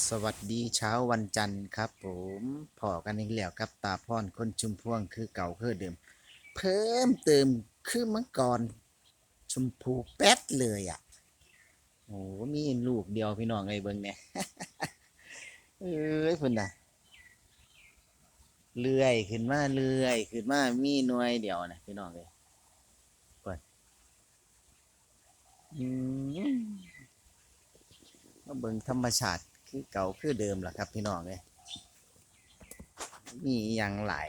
สวัสดีเช้าวันจันทร์ครับ ผมพอกันอีกแล้วครับตาพรคนชุมพวงคือเก่าคือเดิม เพิ่มเติมคือเมื่อก่อนชมพูแป๊ดเลยอะโอ้มีลูกเดียวพี่น้องไอ้เบิ่งเนี่ยเอ้ยพุ่นน่ะเลื่อยขึ้นมาเลื่อยขึ้นมามีหน่วยเดียวนะพี่น้องเลยก่อนอืมเบิ่งธรรมชาติ คือเก่าคือเดิมแหละครับพี่น้องเลยมีอย่างหลาย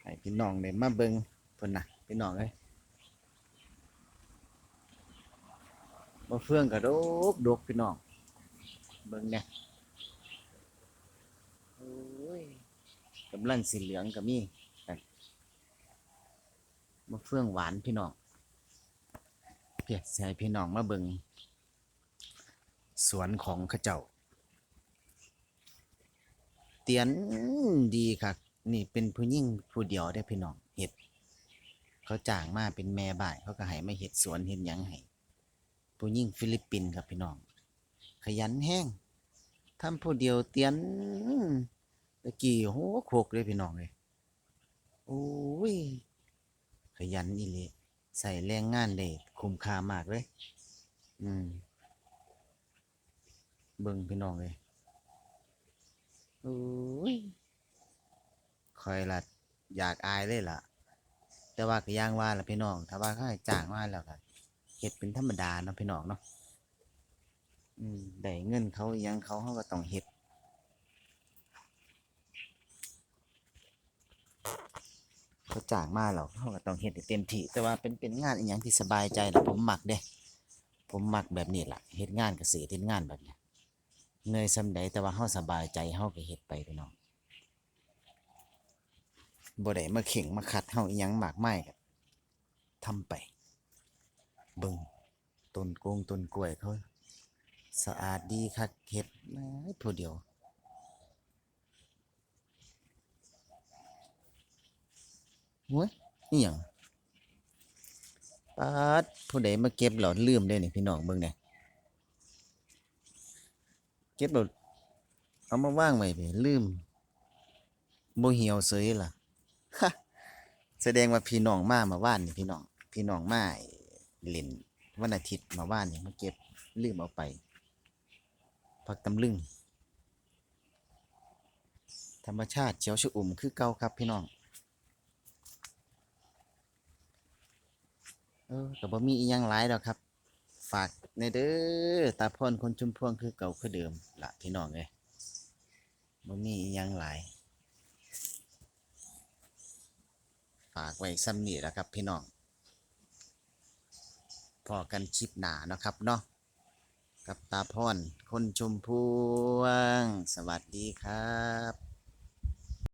ให้พี่น้องเลยมาเบิงเพิ่นน่ะพี่น้องเลยมาเฟื่องกระดกดกพี่น้อง เบิงเนี่ยโอ้ยกำลังสีเหลืองก็มีมาเฟื่องหวานพี่น้องเพียใส่พี่น้องมาเบิง สวนของข้าเจ้า เตียนดีครับนี่เป็นผู้หญิงผู้เดียวได้พี่น้องเห็ด เขาจ้างมาเป็นแม่บ้านเขาก็ให้มาเห็ดสวนเห็ดยังให้ผู้หญิงฟิลิปปินส์ครับพี่น้อง ขยันแห้งทำผู้เดียวเตียนตะกี้โหโคกเลยพี่น้องเลยโอ้ย ขยันอีหลีใส่แรงงานได้คุ้มค่ามากเลย อืม เบิ่งพี่น้องเลยโอ้ยคอยละอยากอายเลยล่ะ แต่ว่าก็ย่างว่าล่ะพี่น้อง ถ้าว่าเขาให้จ้างมาแล้วก็เฮ็ดเป็นธรรมดาเนาะพี่น้องเนาะอืมได้เงินเขาอิหยังเขาเขาก็ต้องเฮ็ดเขาจ้างมาแล้วเขาก็ต้องเฮ็ดให้เต็มที่แต่ว่าเป็นเป็นงานอีหยังที่สบายใจแหละผมมักเด้ ผมมักแบบนี้ล่ะเฮ็ดงานเกษตรเฮ็ดงานแบบเนี้ย เหนื่อยส่ำใดแต่ว่าเฮาสบายใจเฮาก็เฮ็ดไปพี่น้องบ่ได้มาเข่งมาขัดเฮาอีหยังมากมายก็ทำไป เบิ่งต้นโกงต้นกล้วยเขาสะอาดดีคักเฮ็ดน้อยผู้เดียวโอ้ยอีหยังปาดผู้ใดมาเก็บแล้วลืมได้นี่พี่น้องเบิ่งเนี่ย เก็บแล้วเอามาว่างไว้ไปลืมบ่เหี่ยวเสยล่ะแสดงว่าพี่น้องมามาว่านนี่พี่น้องพี่น้องมาเล่นวันอาทิตย์มาว่านนี่มาเก็บลืมเอาไปผักตำลึง ธรรมชาติเขียวชอุ่มคือเก่าครับพี่น้องเออก็บ่มีอีหยังหลายดอกครับ ฝากในเด้อตาพรคนชุมพวงคือเก่าคือเดิมละพี่น้องเอ้ยบ่มีอิหยังหลายฝากไว้ซ้ำนี่แหละครับพี่น้องพอกันคลิปหนานะครับเนาะกับตาพรคนชุมพวง สวัสดีครับ